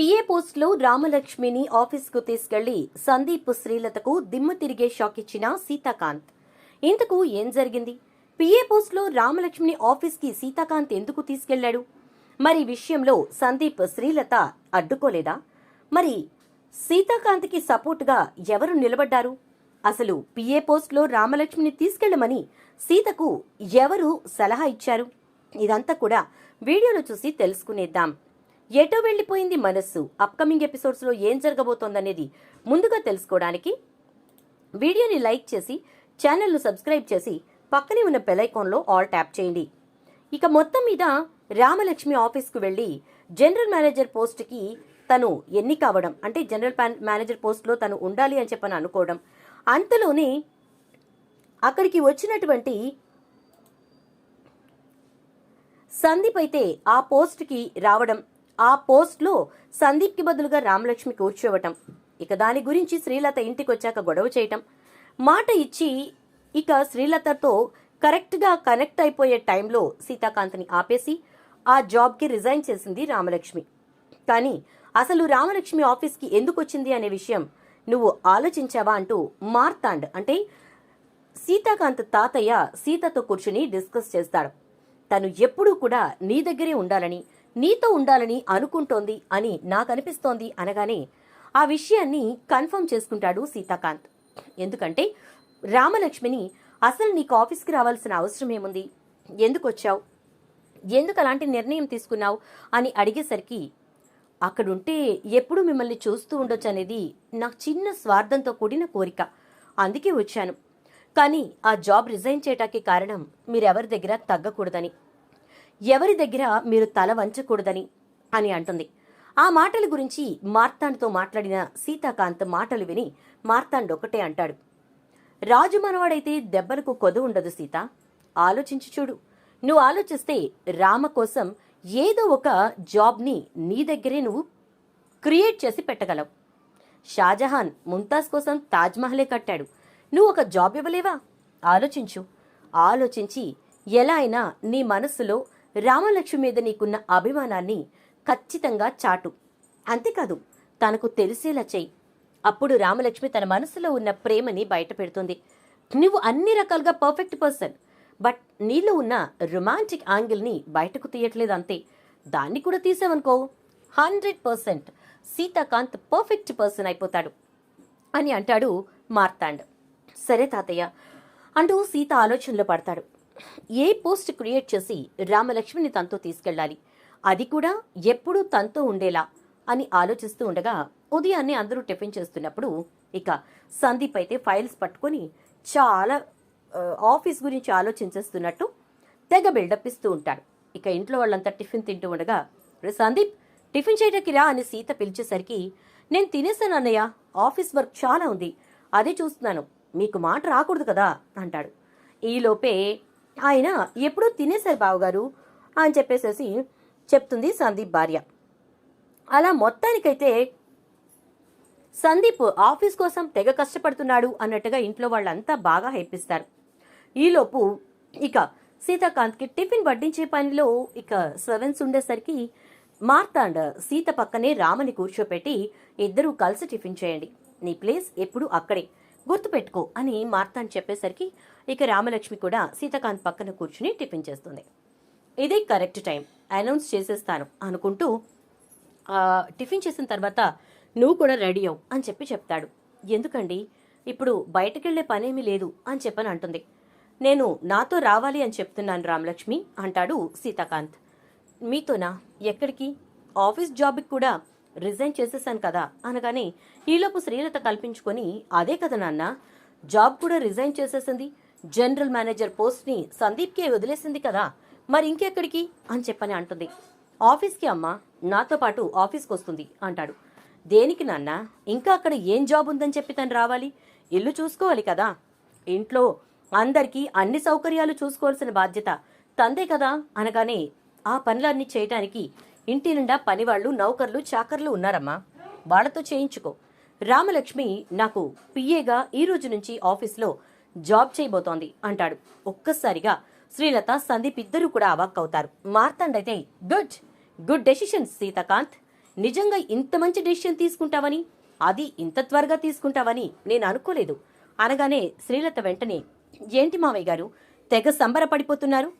PA పోస్ట్లో రామలక్ష్మిని ఆఫీస్కు తీసుకెళ్ళి సందీప్ శ్రీలతకు దిమ్మ తిరిగే షాక్ ఇచ్చిన సీతాకాంత్. ఇంతకు ఏం జరిగింది? పిఏ పోస్ట్లో రామలక్ష్మిని ఆఫీస్కి సీతాకాంత్ ఎందుకు తీసుకెళ్ళాడు? మరి విషయంలో సందీప్ శ్రీలత అడ్డుకోలేదా? మరి సీతాకాంత్కి సపోర్ట్గా ఎవరు నిలబడ్డారు? అసలు పిఏ పోస్ట్లో రామలక్ష్మిని తీసుకెళ్ళమని సీతకు ఎవరు సలహా ఇచ్చారు? ఇదంతా కూడా వీడియోలో చూసి తెలుసుకునేద్దాం. ఎటో వెళ్ళిపోయింది మనస్సు. అప్కమింగ్ ఎపిసోడ్స్లో ఏం జరగబోతోందనేది ముందుగా తెలుసుకోవడానికి వీడియోని లైక్ చేసి ఛానల్ను సబ్స్క్రైబ్ చేసి పక్కనే ఉన్న బెల్ ఆల్ ట్యాప్ చేయండి. ఇక మొత్తం మీద రామలక్ష్మి ఆఫీస్కు వెళ్ళి జనరల్ మేనేజర్ పోస్ట్కి తను ఎన్నిక అవ్వడం అంటే జనరల్ మేనేజర్ పోస్ట్లో తను ఉండాలి అని చెప్పని అనుకోవడం అంతలోనే అక్కడికి వచ్చినటువంటి సందీప్ అయితే ఆ పోస్ట్కి రావడం ఆ పోస్ట్లో సందీప్కి బదులుగా రామలక్ష్మి కూర్చోవటం ఇక దాని గురించి శ్రీలత ఇంటికి వచ్చాక గొడవ చేయటం. మాట ఇచ్చి ఇక శ్రీలతతో కరెక్ట్గా కనెక్ట్ అయిపోయే టైంలో సీతాకాంత్ని ఆపేసి ఆ జాబ్కి రిజైన్ చేసింది రామలక్ష్మి. కానీ అసలు రామలక్ష్మి ఆఫీస్కి ఎందుకు వచ్చింది అనే విషయం నువ్వు ఆలోచించావా అంటూ మార్తాండ్ అంటే సీతాకాంత్ తాతయ్య సీతతో కూర్చుని డిస్కస్ చేస్తాడు. తను ఎప్పుడూ కూడా నీ దగ్గరే ఉండాలని నీతో ఉండాలని అనుకుంటోంది అని నాకు అనిపిస్తోంది అనగానే ఆ విషయాన్ని కన్ఫర్మ్ చేసుకుంటాడు సీతాకాంత్. ఎందుకంటే రామలక్ష్మిని అసలు నీకు ఆఫీస్కి రావాల్సిన అవసరం ఏముంది ఎందుకు వచ్చావు ఎందుకు అలాంటి నిర్ణయం తీసుకున్నావు? అని అడిగేసరికి అక్కడుంటే ఎప్పుడు మిమ్మల్ని చూస్తూ ఉండొచ్చు అనేది నాకు చిన్న స్వార్థంతో కూడిన కోరిక. అందుకే వచ్చాను. కానీ ఆ జాబ్ రిజైన్ చేయటానికి కారణం మీరెవరి దగ్గర తగ్గకూడదని. ఎవరి దగ్గర మీరు తల వంచకూడదని అని అంటుంది. ఆ మాటల గురించి మార్తాండ్తో మాట్లాడిన సీతాకాంత్ మాటలు విని మార్తాండ్ ఒకటే అంటాడు. రాజు మనవాడైతే దెబ్బలకు కొదు ఉండదు సీత. ఆలోచించి చూడు. నువ్వు ఆలోచిస్తే రామ కోసం ఏదో ఒక జాబ్ని నీ దగ్గరే నువ్వు క్రియేట్ చేసి పెట్టగలవు. షాజహాన్ ముంతాజ్ కోసం తాజ్మహలే కట్టాడు. నువ్వు ఒక జాబ్ ఇవ్వలేవా? ఆలోచించు. ఆలోచించి ఎలా అయినా నీ మనస్సులో రామలక్ష్మి మీద నీకున్న అభిమానాన్ని ఖచ్చితంగా చాటు. అంతేకాదు తనకు తెలిసేలా చెయ్యి అప్పుడు రామలక్ష్మి తన మనసులో ఉన్న ప్రేమని బయట పెడుతుంది. నువ్వు అన్ని రకాలుగా పర్ఫెక్ట్ పర్సన్. బట్ నీలో ఉన్న రొమాంటిక్ యాంగిల్ని బయటకు తీయట్లేదు అంతే. దాన్ని కూడా తీసావనుకో. Hundred percent Sitakanth perfect person అయిపోతాడు అని అంటాడు మార్తాండ్. సరే తాతయ్య అంటూ సీత ఆలోచనలో పడతాడు. ఏ పోస్ట్ క్రియేట్ చేసి రామలక్ష్మిని తనతో తీసుకెళ్ళాలి? అది కూడా ఎప్పుడూ తనతో ఉండేలా అని ఆలోచిస్తూ ఉండగా ఉదయాన్నే అందరూ టిఫిన్ చేస్తున్నప్పుడు ఇక సందీప్ అయితే ఫైల్స్ పట్టుకొని చాలా ఆఫీస్ గురించి ఆలోచించేస్తున్నట్టు తెగ బిల్డప్ ఇస్తూ ఉంటాడు. ఇక ఇంట్లో వాళ్ళంతా టిఫిన్ తింటూ ఉండగా "రే సందీప్ టిఫిన్ చేయడానికి రా అని సీత పిలిచేసరికి నేను తినేసాను అన్నయ్య ఆఫీస్ వర్క్ చాలా ఉంది అదే చూస్తున్నాను మీకు మాట రాకూడదు కదా అంటాడు. ఈలోపే ఆయన ఎప్పుడూ తినేశారు బావగారు అని చెప్పేసేసి చెప్తుంది సందీప్ భార్య. అలా మొత్తానికైతే సందీప్ ఆఫీస్ కోసం తెగ కష్టపడుతున్నాడు అన్నట్టుగా ఇంట్లో వాళ్ళంతా బాగా హెప్పిస్తారు ఈలోపు ఇక సీతాకాంత్కి టిఫిన్ వడ్డించే పనిలో ఇక సెవెన్స్ ఉండేసరికి మార్తాండ్ సీత పక్కనే రామని కూర్చోపెట్టి ఇద్దరూ కలిసి టిఫిన్ చేయండి. నీ ప్లేస్ ఎప్పుడు అక్కడే. గుర్తుపెట్టుకో అని మార్తాండ్ చెప్పేసరికి ఇక రామలక్ష్మి కూడా సీతాకాంత్ పక్కన కూర్చుని టిఫిన్ చేస్తుంది. ఇదే కరెక్ట్ టైం. అనౌన్స్ చేసేస్తాను అనుకుంటూ టిఫిన్ చేసిన తర్వాత నువ్వు కూడా రెడీ అవు అని చెప్పి చెప్తాడు. ఎందుకండి? ఇప్పుడు బయటకెళ్ళే పనేమీ లేదు అని చెప్పని అంటుంది. నేను నాతో రావాలి అని చెప్తున్నాను రామలక్ష్మి అంటాడు సీతాకాంత్. మీతోనా? ఎక్కడికి? ఆఫీస్ జాబ్కి కూడా రిజైన్ చేసేసాను కదా అనగానే ఈలోపు శ్రీలత కల్పించుకొని అదే కదా నాన్న జాబ్ కూడా రిజైన్ చేసేసింది. జనరల్ మేనేజర్ పోస్ట్ని సందీప్కే వదిలేసింది కదా మరి ఇంకెక్కడికి? అని చెప్పని అంటుంది. ఆఫీస్కి అమ్మా నాతో పాటు ఆఫీస్కి వస్తుంది అంటాడు. దేనికి నాన్న ఇంకా అక్కడ ఏం జాబ్ ఉందని చెప్పి తను రావాలి? ఇల్లు చూసుకోవాలి కదా. ఇంట్లో అందరికీ అన్ని సౌకర్యాలు చూసుకోవాల్సిన బాధ్యత తందే కదా. అనగానే ఆ పనులన్నీ చేయటానికి ఇంటి నిండా పనివాళ్ళు నౌకర్లు చాకర్లు ఉన్నారమ్మా. వాళ్ళతో చేయించుకో. రామలక్ష్మి నాకు పిఏగా ఈ రోజు నుంచి ఆఫీస్లో జాబ్ చేయబోతోంది అంటాడు. ఒక్కసారిగా శ్రీలత సందీప్ ఇద్దరు కూడా అవాక్ అవుతారు. మార్తాండైతే గుడ్ గుడ్ డెసిషన్ సీతాకాంత్. నిజంగా ఇంత మంచి డెసిషన్ తీసుకుంటావని? అది ఇంత త్వరగా తీసుకుంటావని నేను అనుకోలేదు. అనగానే శ్రీలత వెంటనే ఏంటి మావయ్య గారు తెగ సంబరపడిపోతున్నారు?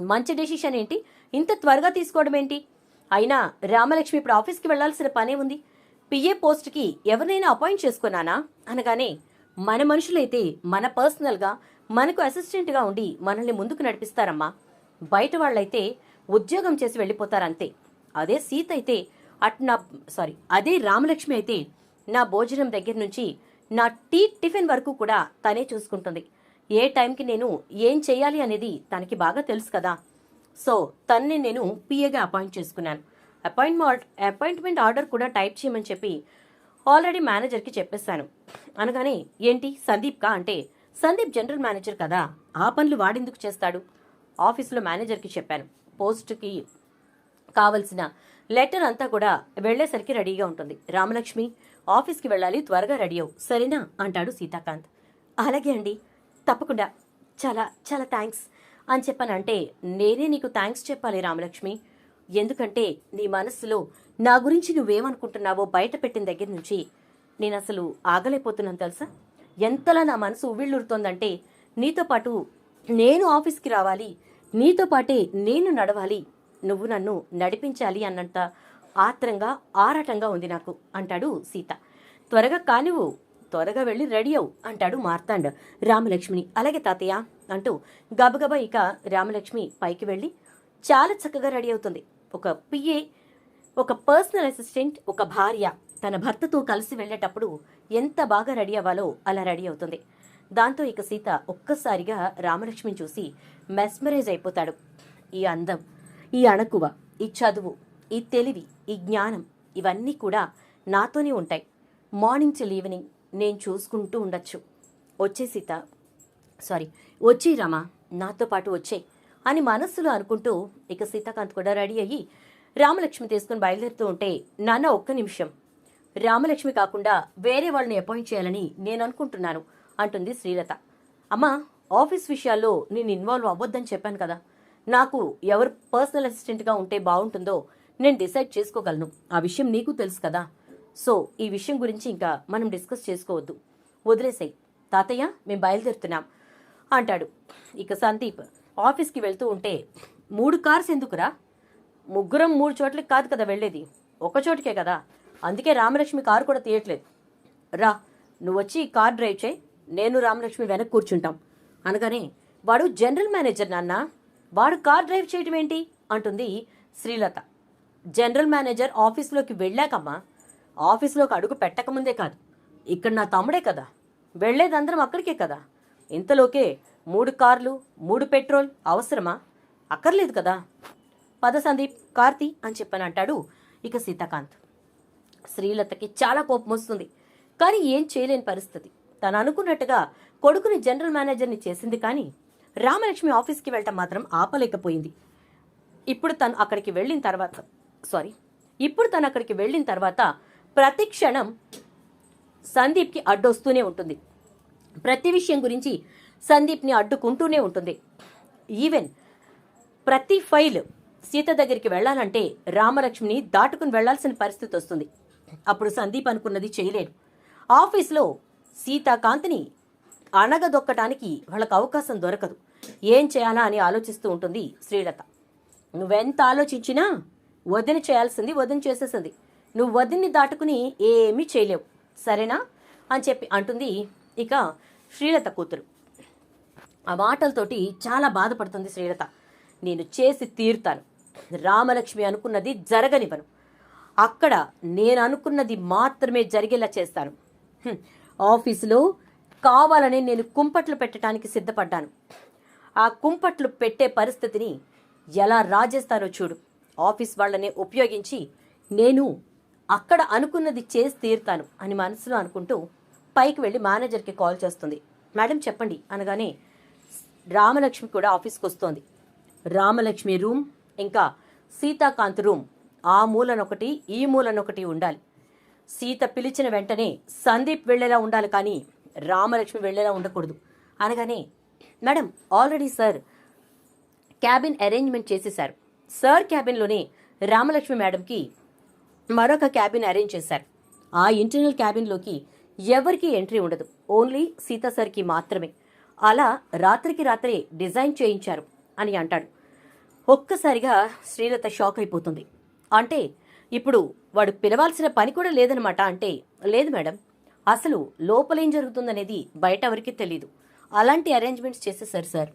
మంచి డెసిషన్ ఏంటి? ఇంత త్వరగా తీసుకోవడం ఏంటి అయినా రామలక్ష్మి ఇప్పుడు ఆఫీస్కి వెళ్ళాల్సిన పనే ఉంది. పిఏ పోస్ట్కి ఎవరినైనా అపాయింట్ చేసుకున్నానా అనగానే మన మనుషులైతే మన పర్సనల్గా మనకు అసిస్టెంట్గా ఉండి మనల్ని ముందుకు నడిపిస్తారమ్మా. బయట వాళ్ళైతే ఉద్యోగం చేసి వెళ్ళిపోతారంతే. అదే సీత అయితే అట్ నా సారీ అదే రామలక్ష్మి అయితే నా భోజనం దగ్గర నుంచి నా టీ టిఫిన్ వరకు కూడా తనే చూసుకుంటుంది. ఏ టైంకి నేను ఏం చేయాలి అనేది తనకి బాగా తెలుసు కదా. సో తన్ని నేను పిఏగా అపాయింట్ చేసుకున్నాను. అపాయింట్మెంట్ అపాయింట్మెంట్ ఆర్డర్ కూడా టైప్ చేయమని చెప్పి ఆల్రెడీ మేనేజర్కి చెప్పేశాను. అనగానే ఏంటి సందీప్కా అంటే సందీప్ జనరల్ మేనేజర్ కదా ఆ పనులు వాడెందుకు చేస్తాడు? ఆఫీస్లో మేనేజర్కి చెప్పాను. పోస్ట్కి కావలసిన లెటర్ అంతా కూడా వెళ్ళేసరికి రెడీగా ఉంటుంది. రామలక్ష్మి ఆఫీస్కి వెళ్ళాలి త్వరగా రెడీ అవు సరేనా? అంటాడు సీతాకాంత్. అలాగే అండి. తప్పకుండా. చాలా చాలా థ్యాంక్స్. అని చెప్పానంటే నేనే నీకు థ్యాంక్స్ చెప్పాలి రామలక్ష్మి. ఎందుకంటే నీ మనస్సులో నా గురించి నువ్వేమనుకుంటున్నావో బయట పెట్టిన దగ్గర నుంచి నేను అసలు ఆగలేకపోతున్నాను తెలుసా? ఎంతలా నా మనసు ఉవ్విళ్ళూరుతోందంటే నీతో పాటు నేను ఆఫీస్కి రావాలి నీతో పాటే నేను నడవాలి నువ్వు నన్ను నడిపించాలి అన్నంత ఆత్రంగా ఆరాటంగా ఉంది నాకు అంటాడు సీత. త్వరగా కానివ్వు త్వరగా వెళ్ళి రెడీ అవు అంటాడు మార్తాండ్ రామలక్ష్మిని. అలాగే తాతయ్య. అంటూ గబగబా ఇక రామలక్ష్మి పైకి వెళ్ళి చాలా చక్కగా రెడీ అవుతుంది. ఒక పిఏ ఒక పర్సనల్ అసిస్టెంట్ ఒక భార్య తన భర్తతో కలిసి వెళ్ళేటప్పుడు ఎంత బాగా రెడీ అవ్వాలో అలా రెడీ అవుతుంది. దాంతో ఇక సీత ఒక్కసారిగా రామలక్ష్మిని చూసి మెస్మరైజ్ అయిపోతాడు. ఈ అందం ఈ అణకువ ఈ చదువు ఈ తెలివి ఈ జ్ఞానం ఇవన్నీ కూడా నాతోనే ఉంటాయి. మార్నింగ్ టిల్ ఈవినింగ్ నేను చూసుకుంటూ ఉండొచ్చు. వచ్చే సీత సారీ వచ్చేయి రామా నాతో పాటు వచ్చే అని మనస్సులో అనుకుంటూ ఇక సీతాకాంత్ కూడా రెడీ అయ్యి రామలక్ష్మి తీసుకుని బయలుదేరుతూ ఉంటే నాన్న ఒక్క నిమిషం. రామలక్ష్మి కాకుండా వేరే వాళ్ళని అపాయింట్ చేయాలని నేను అనుకుంటున్నాను అంటుంది శ్రీలత. అమ్మా ఆఫీస్ విషయాల్లో నేను ఇన్వాల్వ్ అవ్వద్దని చెప్పాను కదా. నాకు ఎవరు పర్సనల్ అసిస్టెంట్గా ఉంటే బాగుంటుందో నేను డిసైడ్ చేసుకోగలను. ఆ విషయం నీకు తెలుసు కదా. సో ఈ విషయం గురించి ఇంకా మనం డిస్కస్ చేసుకోవద్దు. వదిలేసాయి. తాతయ్య మేము బయలుదేరుతున్నాం. అంటాడు. ఇక సందీప్ ఆఫీస్కి వెళ్తూ ఉంటే మూడు కార్స్ ఎందుకురా? ముగ్గురం మూడు చోట్లకి కాదు కదా వెళ్ళేది. ఒక చోటికే కదా. అందుకే రామలక్ష్మి కారు కూడా తీయట్లేదు. రా నువ్వు వచ్చి ఈ కార్ డ్రైవ్ చేయి. నేను రామలక్ష్మి వెనక్కి కూర్చుంటాం. అనగానే వాడు జనరల్ మేనేజర్ నాన్న. వాడు కార్ డ్రైవ్ చేయటం ఏంటి? అంటుంది శ్రీలత. జనరల్ మేనేజర్ ఆఫీస్లోకి వెళ్ళాకమ్మా. ఆఫీస్లోకి అడుగు పెట్టకముందే కాదు. ఇక్కడ నా తమ్ముడే కదా. వెళ్ళేదందరం అక్కడికే కదా. ఇంతలోకే మూడు కార్లు మూడు పెట్రోల్ అవసరమా? అక్కర్లేదు కదా. పద సందీప్ కార్తీ అని చెప్పని అంటాడు ఇక సీతాకాంత్. శ్రీలతకి చాలా కోపం వస్తుంది. కానీ ఏం చేయలేని పరిస్థితి. తను అనుకున్నట్టుగా కొడుకుని జనరల్ మేనేజర్ని చేసింది కానీ రామలక్ష్మి ఆఫీస్కి వెళ్ళటం మాత్రం ఆపలేకపోయింది. ఇప్పుడు తను అక్కడికి వెళ్ళిన తర్వాత సారీ ఇప్పుడు తను అక్కడికి వెళ్ళిన తర్వాత ప్రతి క్షణం సందీప్కి అడ్డొస్తూనే ఉంటుంది. ప్రతి విషయం గురించి సందీప్ని అడ్డుకుంటూనే ఉంటుంది. ఈవెన్ ప్రతి ఫైల్ సీత దగ్గరికి వెళ్ళాలంటే రామలక్ష్మిని దాటుకుని వెళ్ళాల్సిన పరిస్థితి వస్తుంది. అప్పుడు సందీప్ అనుకున్నది చేయలేడు. ఆఫీస్లో సీతాకాంతిని అణగదొక్కటానికి వాళ్ళకు అవకాశం దొరకదు. ఏం చేయాలా అని ఆలోచిస్తూ ఉంటుంది శ్రీలత. నువ్వెంత ఆలోచించినా వదిన చేయాల్సింది వదిన చేసేసింది. నువ్వు వదిన్ని దాటుకుని ఏమీ చేయలేవు. సరేనా? అని చెప్పి అంటుంది ఇక శ్రీలత కూతురు. ఆ మాటలతోటి చాలా బాధపడుతుంది శ్రీలత. నేను చేసి తీరుతాను. రామలక్ష్మి అనుకున్నది జరగనివ్వను అక్కడ నేను అనుకున్నది మాత్రమే జరిగేలా చేస్తాను. ఆఫీసులో కావాలని నేను కుంపట్లు పెట్టడానికి సిద్ధపడ్డాను. ఆ కుంపట్లు పెట్టే పరిస్థితిని ఎలా రాజేస్తానో చూడు. ఆఫీస్ వాళ్ళనే ఉపయోగించి నేను అక్కడ అనుకున్నది చేసి తీరుతాను అని మనసులో అనుకుంటూ పైకి వెళ్ళి మేనేజర్కి కాల్ చేస్తుంది. మేడం చెప్పండి అనగానే రామలక్ష్మి కూడా ఆఫీస్కి వస్తోంది. రామలక్ష్మి రూమ్ ఇంకా సీతాకాంత్ రూమ్ ఆ మూలనొకటి ఈ మూలనొకటి ఉండాలి. సీత పిలిచిన వెంటనే సందీప్ వెళ్ళేలా ఉండాలి కానీ రామలక్ష్మి వెళ్ళేలా ఉండకూడదు. అనగానే madam already sir cabin arrangement చేసేశారు. సార్ క్యాబిన్లోనే రామలక్ష్మి మేడంకి మరొక క్యాబిన్ అరేంజ్ చేశారు. ఆ ఇంటర్నల్ క్యాబిన్లోకి ఎవరికీ ఎంట్రీ ఉండదు. ఓన్లీ సీతా సార్కి మాత్రమే. అలా రాత్రికి రాత్రే డిజైన్ చేయించారు అని అంటాడు. ఒక్కసారిగా శ్రీలత షాక్ అయిపోతుంది. అంటే ఇప్పుడు వాడు పిలవాల్సిన పని కూడా లేదనమాట అంటే లేదు మేడం. అసలు లోపలేం జరుగుతుందనేది బయట ఎవరికి తెలీదు. అలాంటి అరేంజ్మెంట్స్ చేసేసారు sir.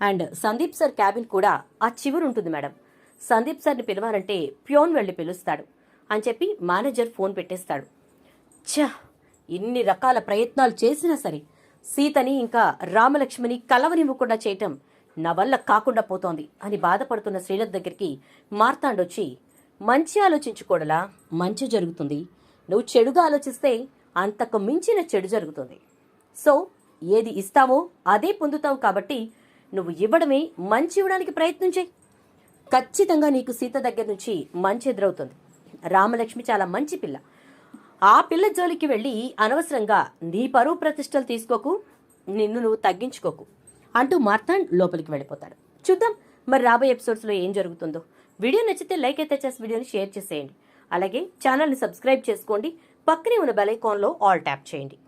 And Sandeep sir cabin కూడా ఆ చివరి ఉంటుంది మేడం. సందీప్ సార్ని పిలవాలంటే ప్యోన్ వెళ్ళి పిలుస్తాడు. అని చెప్పి మేనేజర్ ఫోన్ పెట్టేస్తాడు. ఛ! ఇన్ని రకాల ప్రయత్నాలు చేసినా సరే సీతని ఇంకా రామలక్ష్మిని కలవనివ్వకుండా చేయటం నా వల్ల కాకుండా పోతోంది అని బాధపడుతున్న శ్రీలత దగ్గరికి మార్తాండొచ్చి మంచి ఆలోచించుకోడలా మంచి జరుగుతుంది. నువ్వు చెడుగా ఆలోచిస్తే అంతకు మించిన చెడు జరుగుతుంది. సో ఏది ఇస్తావో అదే పొందుతావు కాబట్టి నువ్వు ఇవ్వడమే మంచి ఇవ్వడానికి ప్రయత్నం చేయి. ఖచ్చితంగా నీకు సీత దగ్గర నుంచి మంచి ఎదురవుతుంది. రామలక్ష్మి చాలా మంచి పిల్ల. ఆ పిల్ల జోలికి వెళ్ళి అనవసరంగా నీ పరువు ప్రతిష్టలు తీసుకోకు నిన్ను నువ్వు తగ్గించుకోకు అంటూ మార్తాండ్ లోపలికి వెళ్ళిపోతాడు. చూద్దాం మరి రాబోయే ఎపిసోడ్స్లో ఏం జరుగుతుందో. వీడియో నచ్చితే లైక్ అయితే చేసి వీడియోని షేర్ చేసేయండి. అలాగే ఛానల్ని సబ్స్క్రైబ్ చేసుకోండి. పక్కనే ఉన్న బెల్ ఐకాన్లో ఆల్ ట్యాప్ చేయండి.